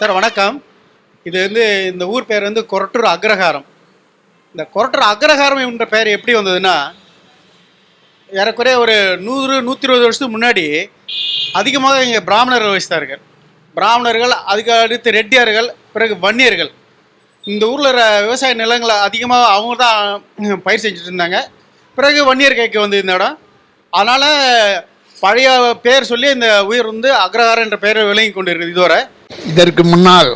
Sir வணக்கம். இது வந்து இந்த ஊர் பேர் வந்து கொரட்டூர் அக்ரஹாரம். இந்த கொரட்டூர் அக்ரஹாரம் என்ற பெயர் எப்படி வந்ததுன்னா ஏறக்குறைய ஒரு நூறு நூற்றி இருபது வருஷத்துக்கு முன்னாடி அதிகமாக இங்கே பிராமணர்கள் வசித்தார்கள். பிராமணர்கள் அதுக்கு அடுத்து ரெட்டியார்கள் பிறகு வன்னியர்கள். இந்த ஊரில் விவசாய நிலங்களை அதிகமாக அவங்க தான் பயிர் செஞ்சுட்டு இருந்தாங்க. பிறகு வன்னியர் கைக்கு வந்து இந்த இடம். அதனால் பழைய பேர் சொல்லி இந்த உயிர் வந்து அக்ரஹாரம் என்ற பெயரை விளங்கி கொண்டு இருக்குது இதுவரை. இதற்கு முன்னால்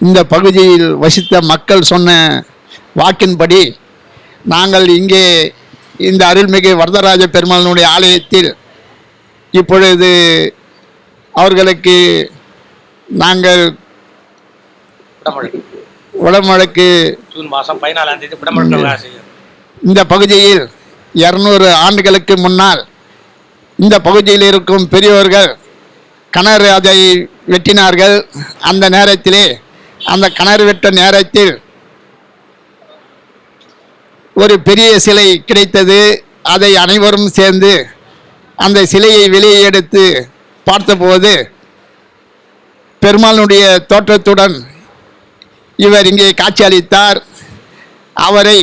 இந்த பகுதியில் வசித்த மக்கள் சொன்ன வாக்கின்படி நாங்கள் இங்கே இந்த அருள்மிகு வரதராஜ பெருமாளுடைய ஆலயத்தில் இப்பொழுது அவர்களுக்கு நாங்கள் ஜூன் மாதம் பதினாலாம் தேதி இந்த பகுதியில் இரநூறு ஆண்டுகளுக்கு முன்னால் இந்த பகுதியில் இருக்கும் பெரியோர்கள் கணர் அதை வெட்டினார்கள். அந்த நேரத்திலே அந்த கணர் வெட்ட நேரத்தில் ஒரு பெரிய சிலை கிடைத்தது. அதை அனைவரும் சேர்ந்து அந்த சிலையை வெளியே எடுத்து பார்த்தபோது பெருமாளுடைய தோற்றத்துடன் இவர் இங்கே காட்சியளித்தார் அவரை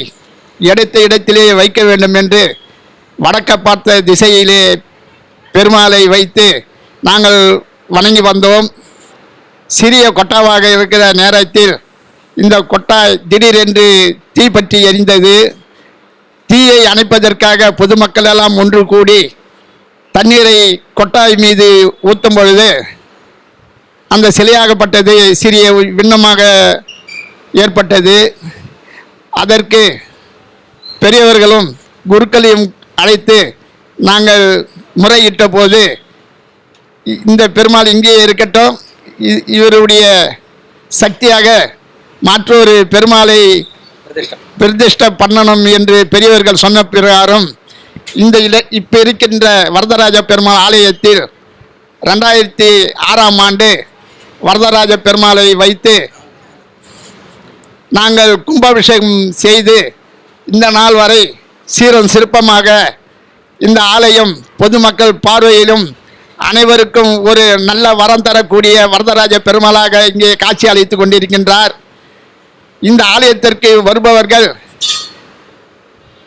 எடுத்த இடத்திலே வைக்க வேண்டும் என்று வடக்க பார்த்த திசையிலே பெருமாளை வைத்து நாங்கள் வணங்கி வந்தோம். சிறிய கொட்டாவாக இருக்கிற நேரத்தில் இந்த கொட்டாய் திடீரென்று தீப்பற்றி எரிந்தது. தீயை அணைப்பதற்காக பொதுமக்கள் எல்லாம் ஒன்று கூடி தண்ணீரை கொட்டாய் மீது ஊற்றும் பொழுது அந்த சிலையாகப்பட்டது சிறிய விண்ணமாக ஏற்பட்டது. அதற்கு பெரியவர்களும் குருக்களையும் அழைத்து நாங்கள் முறையிட்ட போது இந்த பெருமாள் இங்கேயே இருக்கட்டும். இ- இவருடைய சக்தியாக மற்றொரு பெருமாளை பிரதிஷ்ட பண்ணணும் என்று பெரியவர்கள் சொன்ன பிரகாரம் இந்த இல இப்போ இருக்கின்ற வரதராஜ பெருமாள் ஆலயத்தில் ரெண்டாயிரத்தி ஆறாம் ஆண்டு வரதராஜ பெருமாளை வைத்து நாங்கள் கும்பாபிஷேகம் செய்து இந்த நாள் வரை சீரம் சிற்பமாக இந்த ஆலயம் பொதுமக்கள் பார்வையிலும் அனைவருக்கும் ஒரு நல்ல வரம் தரக்கூடிய வரதராஜ பெருமாளாக இங்கே காட்சி அளித்து கொண்டிருக்கின்றார். இந்த ஆலயத்திற்கு வருபவர்கள்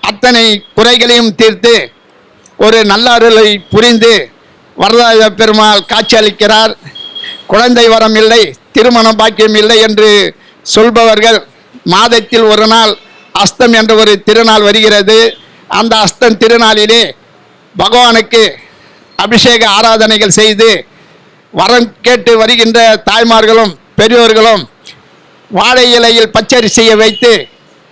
அத்தனை குறைகளையும் தீர்த்து ஒரு நல்ல அருளை புரிந்து வரதராஜ பெருமாள் காட்சி அளிக்கிறார். குழந்தை வரம் இல்லை திருமண பாக்கியம் இல்லை என்று சொல்பவர்கள் மாதத்தில் ஒரு நாள் அஸ்தம் என்ற ஒரு திருநாள் வருகிறது. அந்த அஸ்தம் திருநாளிலே பகவானுக்கு அபிஷேக ஆராதனைகள் செய்து வரம் கேட்டு வருகின்ற தாய்மார்களும் பெரியோர்களும் வாழை இலையில் பச்சரிசியை வைத்து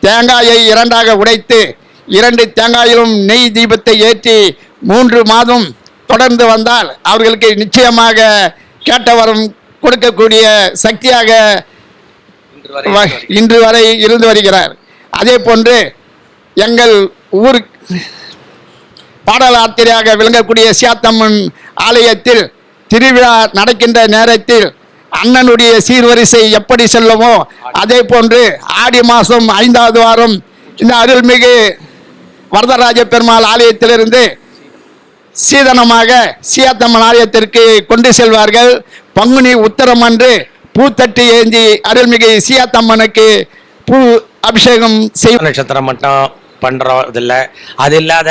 தேங்காயை இரண்டாக உடைத்து இரண்டு தேங்காயிலும் நெய் தீபத்தை ஏற்றி மூன்று மாதம் தொடர்ந்து வந்தால் அவர்களுக்கு நிச்சயமாக கேட்ட வரம் கொடுக்கக்கூடிய சக்தியாக இன்று வரை இருந்து வருகிறார். அதே போன்று எங்கள் ஊர் பாடலாத்திரையாக விளங்கக்கூடிய சியாத்தம்மன் ஆலயத்தில் திருவிழா நடக்கின்ற நேரத்தில் அண்ணனுடைய சீர்வரிசை எப்படி செல்லுமோ அதே போன்று ஆடி மாதம் ஐந்தாவது வாரம் இந்த அருள்மிகு வரதராஜ பெருமாள் ஆலயத்திலிருந்து சீதனமாக சியாத்தம்மன் ஆலயத்திற்கு கொண்டு செல்வார்கள். பங்குனி உத்தரம் அன்று பூத்தட்டு ஏந்தி அருள்மிகு சியாத்தம்மனுக்கு பூ அபிஷேகம் செய்யும் நட்சத்திரம் மட்டும் பண்ணுறோம் இதில் அது இல்லாத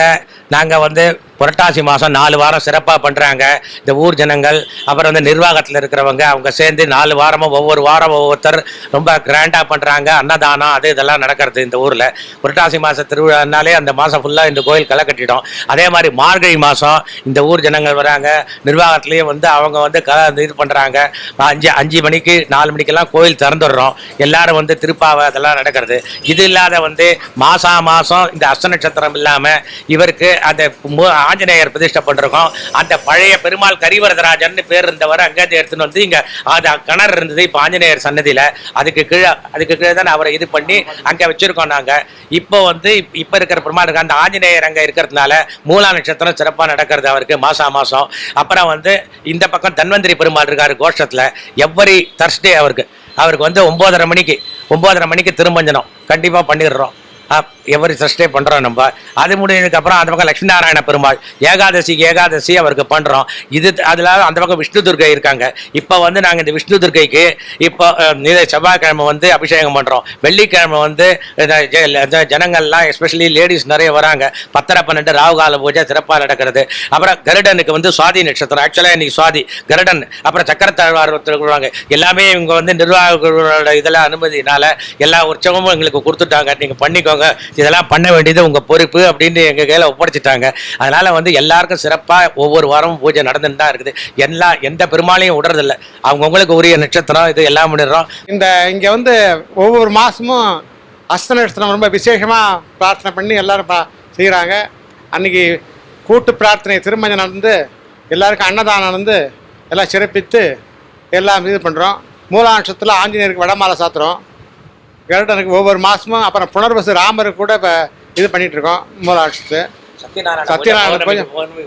நாங்கள் வந்து புரட்டாசி மாதம் நாலு வாரம் சிறப்பாக பண்ணுறாங்க இந்த ஊர் ஜனங்கள் அப்புறம் வந்து நிர்வாகத்தில் இருக்கிறவங்க அவங்க சேர்ந்து நாலு வாரமும் ஒவ்வொரு வாரம் ஒவ்வொருத்தர் ரொம்ப கிராண்டாக பண்ணுறாங்க அன்னதானம் அது இதெல்லாம் நடக்கிறது இந்த ஊரில். புரட்டாசி மாத திருவிழானாலே அந்த மாதம் ஃபுல்லாக இந்த கோயில் களை கட்டிடும் அதே மாதிரி மார்கழி மாதம் இந்த ஊர் ஜனங்கள் வராங்க. நிர்வாகத்துலேயும் வந்து அவங்க வந்து க இது பண்ணுறாங்க அஞ்சு அஞ்சு மணிக்கு நாலு மணிக்கெல்லாம் கோயில் திறந்துடுறோம். எல்லாரும் வந்து திருப்பாவை அதெல்லாம் நடக்கிறது. இது இல்லாத வந்து மாதம் மாதம் இந்த அஸ்த நட்சத்திரம் இல்லாமல் இவருக்கு அந்த ஆஞ்சநேயர் பிரதிஷ்டை பண்ணிருக்கோம். அந்த பழைய பெருமாள் கரிவரதராஜன் பேர் இருந்தவர் அங்கேருந்து எடுத்துன்னு வந்து இங்கே அது கிணறு இருந்தது. இப்போ ஆஞ்சநேயர் சன்னதியில் அதுக்கு கீழே அதுக்கு கீழே தான் அவரை இது பண்ணி அங்கே வச்சுருக்கோம் நாங்கள் இப்போ வந்து இப்- இப்போ இருக்கிற பெருமாள் இருக்க அந்த ஆஞ்சநேயர் அங்கே இருக்கிறதுனால மூலா நட்சத்திரம் சிறப்பாக நடக்கிறது அவருக்கு மாசா மாதம் அப்புறம் வந்து இந்த பக்கம் தன்வந்திரி பெருமாள் இருக்காரு கோஷத்தில் எவ்வரி தர்ஸ்டே அவருக்கு. அவருக்கு வந்து ஒம்போதரை மணிக்கு ஒம்போதரை மணிக்கு திருமஞ்சனம். கண்டிப்பாக பண்ணிடுறோம். எவரி சஷ்டே பண்ணுறோம் நம்ம. அது முடிஞ்சதுக்கப்புறம் அந்த பக்கம் லட்சுமி நாராயண பெருமாள் ஏகாதசிக்கு ஏகாதசி அவருக்கு பண்ணுறோம் இது அதில் அந்த பக்கம் விஷ்ணு துர்கை இருக்காங்க. இப்போ வந்து நாங்கள் இந்த விஷ்ணு துர்கைக்கு இப்போ இது செவ்வாய்க்கிழமை வந்து அபிஷேகம் பண்ணுறோம் வெள்ளிக்கிழமை வந்து ஜனங்கள்லாம் எஸ்பெஷலி லேடிஸ் நிறைய வராங்க. பத்தரை பன்னெண்டு ராகு கால பூஜை சிறப்பாக நடக்கிறது. அப்புறம் கருடனுக்கு வந்து சுவாதி நட்சத்திரம். ஆக்சுவலாக இன்னைக்கு சுவாதி கருடன் அப்புறம் சக்கரத்தாழ்வார் வருவாங்க எல்லாமே இவங்க வந்து நிர்வாக இதில் அனுமதினால எல்லா உற்சவமும் எங்களுக்கு கொடுத்துட்டாங்க. நீங்கள் பண்ணிக்கோங்க. இதெல்லாம் பண்ண வேண்டியது உங்கள் பொறுப்பு அப்படின்னு எங்கள் கையில் ஒப்படைச்சிட்டாங்க. அதனால் வந்து எல்லாருக்கும் சிறப்பாக ஒவ்வொரு வாரமும் பூஜை நடந்துட்டு தான் இருக்குது. எல்லா எந்த பெருமாளையும் விடுறதில்ல. அவங்கவுங்களுக்கு உரிய நட்சத்திரம் இது எல்லாம் பண்ணிடுறோம். இந்த இங்கே வந்து ஒவ்வொரு மாதமும் அஸ்த நட்சத்திரம் ரொம்ப விசேஷமாக பிரார்த்தனை பண்ணி எல்லோரும் பா செய்கிறாங்க அன்னைக்கு கூட்டு பிரார்த்தனை திருமஞ்சம் நடந்து எல்லாருக்கும் அன்னதானம் நடந்து எல்லாம் சிறப்பித்து எல்லாம் இது பண்ணுறோம் மூல நட்சத்திரத்தில் ஆஞ்சநேயருக்கு வடமாலை சாத்துறோம் கருடனுக்கு ஒவ்வொரு மாதமும் அப்புறம் புனர்வசு ராமருக்கு கூட இப்போ இது பண்ணிட்டு இருக்கோம் மூல நட்சத்திரத்தை சத்யநாராயண பூஜை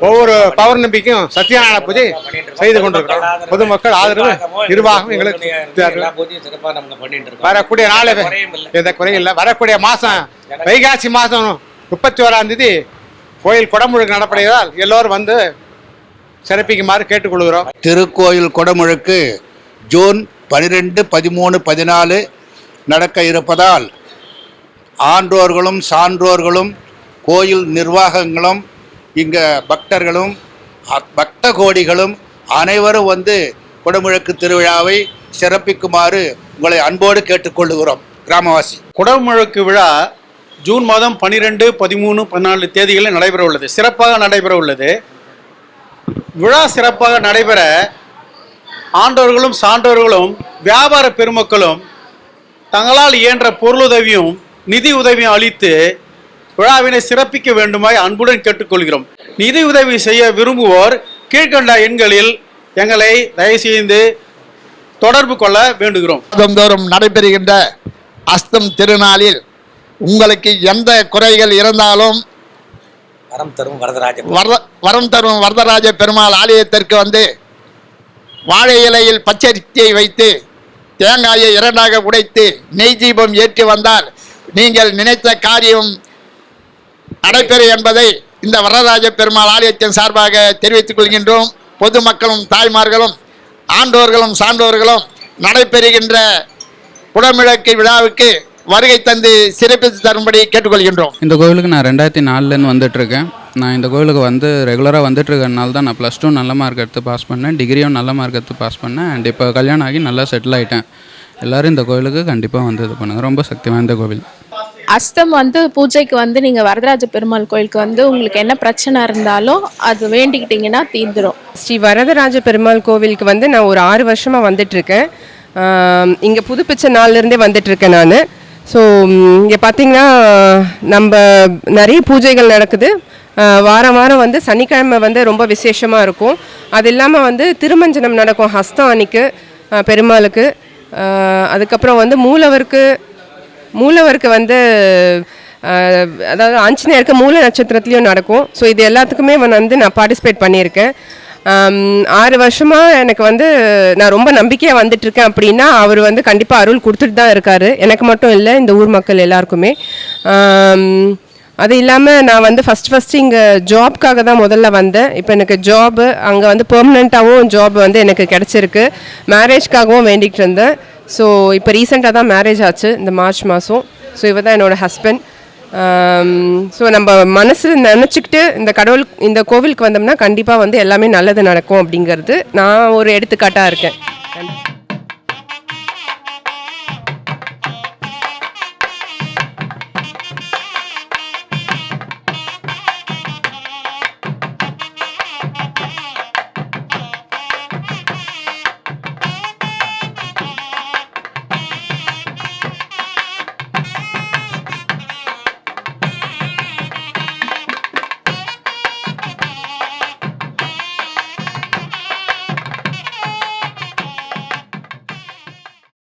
ஒவ்வொரு பௌர்ணமிக்கும் சத்யநாராயண பூஜை செய்து கொண்டிருக்கிறோம். பொதுமக்கள் ஆதரவு நிர்வாகம் எங்களுக்கு வரக்கூடிய நாள். எந்த குறையும் இல்லை. வரக்கூடிய மாதம் வைகாசி மாதம் முப்பத்தி ஓராம் தேதி கோயில் குடமுழுக்கு நடப்படுவதால் எல்லோரும் வந்து சிறப்பிக்குமாறு கேட்டுக்கொள்கிறோம். திருக்கோயில் குடமுழுக்கு ஜூன் பனிரெண்டு பதிமூணு பதினாலு நடக்க இருப்பதால் ஆன்றோர்களும் சான்றோர்களும் கோயில் நிர்வாகங்களும் இங்கே பக்தர்களும் பக்த கோடிகளும் அனைவரும் வந்து குடமுழக்கு திருவிழாவை சிறப்பிக்குமாறு உங்களை அன்போடு கேட்டுக்கொள்கிறோம். கிராமவாசி. குடமுழக்கு விழா ஜூன் மாதம் பன்னிரெண்டு பதிமூணு பதினாலு தேதிகளில் நடைபெற உள்ளது. சிறப்பாக நடைபெற உள்ளது. விழா சிறப்பாக நடைபெற ஆண்டோர்களும் சான்றோர்களும் வியாபார பெருமக்களும் தங்களால் இயன்ற பொருளுதவியும் நிதி உதவியும் அளித்து விழாவினை சிறப்பிக்க வேண்டுமாய் அன்புடன் கேட்டுக்கொள்கிறோம். நிதி உதவி செய்ய விரும்புவோர் கீழ்கண்ட எண்களில் எங்களை தயவுசெய்து தொடர்பு கொள்ள வேண்டுகிறோம். மாதந்தோறும் நடைபெறுகின்ற அஸ்தம் திருநாளில் உங்களுக்கு எந்த குறைகள் இருந்தாலும் வரம் தரும் வரதராஜ வர வரம் தரும் வரதராஜ பெருமாள் ஆலயத்திற்கு வந்து வாழை இலையில் பச்சரிசியை வைத்து தேங்காயை இரண்டாக உடைத்து நெய் தீபம் ஏற்றி வந்தால் நீங்கள் நினைத்த காரியம் நடைபெறும் என்பதை இந்த வரதராஜ பெருமாள் ஆலயத்தின் சார்பாக தெரிவித்துக் கொள்கின்றோம். பொதுமக்களும் தாய்மார்களும் ஆண்டோர்களும் சான்றோர்களும் நடைபெறுகின்ற குடமிழக்கு விழாவுக்கு வருகை தந்து சிறப்பித்து தரும்படி கேட்டுக்கொள்கின்றோம். இந்த கோவிலுக்கு நான் ரெண்டாயிரத்தி நாலுலேருந்து வந்துட்டுருக்கேன் நான் இந்த கோவிலுக்கு வந்து ரெகுலராக வந்துட்டுருக்கனால தான் நான் ப்ளஸ் டூ நல்ல மார்க் எடுத்து பாஸ் பண்ணேன். டிகிரியும் நல்ல மார்க் எடுத்து பாஸ் பண்ணேன். அண்ட் இப்போ கல்யாணம் ஆகி நல்லா செட்டில் ஆகிட்டேன் எல்லோரும் இந்த கோவிலுக்கு கண்டிப்பாக வந்து இது பண்ணுங்கள் ரொம்ப சக்தி வாய்ந்த கோவில். அஸ்தம் வந்து பூஜைக்கு வந்து நீங்கள் வரதராஜ பெருமாள் கோயிலுக்கு வந்து உங்களுக்கு என்ன பிரச்சனை இருந்தாலும் அது வேண்டிக்கிட்டிங்கன்னா தீர்ந்துரும். ஸ்ரீ வரதராஜ பெருமாள் கோவிலுக்கு வந்து நான் ஒரு ஆறு வருஷமாக வந்துட்டுருக்கேன். இங்கே புதுப்பிச்ச நாள்லேருந்தே வந்துட்டுருக்கேன் நான். ஸோ இங்கே பார்த்தீங்கன்னா நம்ம நிறைய பூஜைகள் நடக்குது. வாரம் வாரம் வந்து சனிக்கிழமை வந்து ரொம்ப விசேஷமாக இருக்கும். அது இல்லாமல் வந்து திருமஞ்சனம் நடக்கும் ஹஸ்தம் அன்னைக்கு பெருமாளுக்கு. அதுக்கப்புறம் வந்து மூலவருக்கு மூலவருக்கு வந்து அதாவது ஆஞ்சநேயருக்கு மூல நட்சத்திரத்துலேயும் நடக்கும். ஸோ இது எல்லாத்துக்குமே வந்து நான் பார்ட்டிசிபேட் பண்ணியிருக்கேன். ஆறு வருஷமாக எனக்கு வந்து நான் ரொம்ப நம்பிக்கையாக வந்துட்டுருக்கேன் அப்படின்னா அவர் வந்து கண்டிப்பாக அருள் கொடுத்துட்டு தான் இருக்கார். எனக்கு மட்டும் இல்லை இந்த ஊர் மக்கள் எல்லாருக்குமே. அது இல்லாமல் நான் வந்து ஃபஸ்ட் ஃபஸ்ட்டு இங்கே ஜாப்க்காக தான் முதல்ல வந்தேன். இப்போ எனக்கு ஜாபு அங்கே வந்து பெர்மனெண்ட்டாகவும் ஜாப் வந்து எனக்கு கிடச்சிருக்கு. மேரேஜ்க்காகவும் வேண்டிகிட்டு இருந்தேன். ஸோ இப்போ ரீசெண்டாக தான் மேரேஜ் ஆச்சு இந்த மார்ச் மாதம் ஸோ இவர் தான் என்னோடய ஹஸ்பண்ட் Um, ஸோ நம்ம மனசில் நினச்சிக்கிட்டு இந்த கடவுள் இந்த கோவிலுக்கு வந்தோம்னா கண்டிப்பாக வந்து எல்லாமே நல்லது நடக்கும் அப்படிங்கிறது நான் ஒரு எடுத்துக்காட்டாக இருக்கேன்.